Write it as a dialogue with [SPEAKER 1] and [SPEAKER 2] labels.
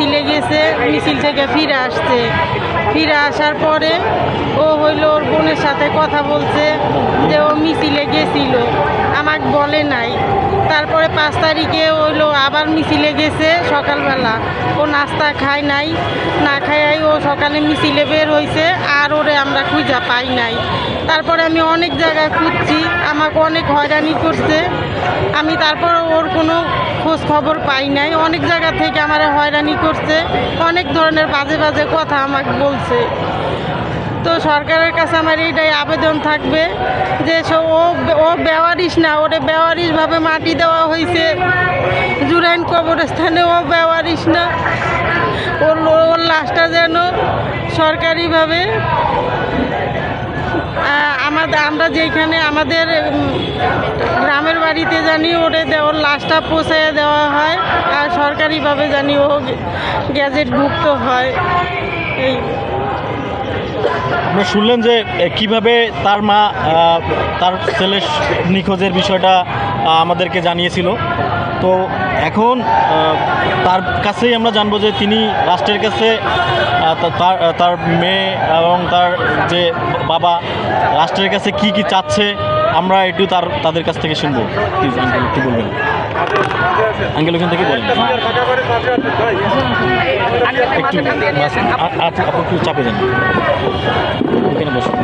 [SPEAKER 1] মিছিলে গেছে, মিছিল থেকে ফিরে আসছে। ফিরে আসার পরে ও হইল ওর বোনের সাথে কথা বলছে যে ও মিছিলে গেছিল। আমাকে বলে নাই। তারপরে পাঁচ তারিখে হইল আবার মিছিলে গেছে সকালবেলা। ও নাস্তা খায় নাই, না খাই ও সকালে মিছিলে বের হয়েছে আর ওরে আমরা খুঁজা পাই নাই। তারপরে আমি অনেক জায়গায় খুঁজছি, আমাকে অনেক হয়রানি করছে। আমি তারপর ওর কোনো খোঁজ খবর পাই নাই। অনেক জায়গা থেকে আমার হয়রানি করছে, অনেক ধরনের বাজে বাজে কথা আমাকে বলছে। তো সরকারের কাছে আমার এইটাই আবেদন থাকবে যে ও ও বেওয়ারিশ না, ওরে বেওয়ারিশভাবে মাটি দেওয়া হয়েছে। জুরাইন কবরস্থানে ও বেওয়ারিশ না। ওর ওর লাশটা যেন সরকারিভাবে আমাদের আমরা যেখানে আমাদের গ্রামের বাড়িতে জানি ওরে ওর লাশটা পৌঁছায় দেওয়া হয় আর সরকারিভাবে জানি ও গ্যাজেটভুক্ত হয়। এই।
[SPEAKER 2] আপনারা শুনলেন যে কীভাবে তার মা তার ছেলের নিখোঁজের বিষয়টা আমাদেরকে জানিয়েছিল। তো এখন তার কাছেই আমরা জানব যে তিনি রাষ্ট্রের কাছে তার তার মেয়ে এবং তার যে বাবা, রাষ্ট্রের কাছে কি কি চাচ্ছে, আমরা একটু তার, তাদের কাছ থেকে শুনব। প্লিজ, আঙ্কেল, একটু বলবেন। আঙ্কেল, ওখান থেকে বলেন। একটু আপনি একটু চাপে যান। ওখানে বসুন।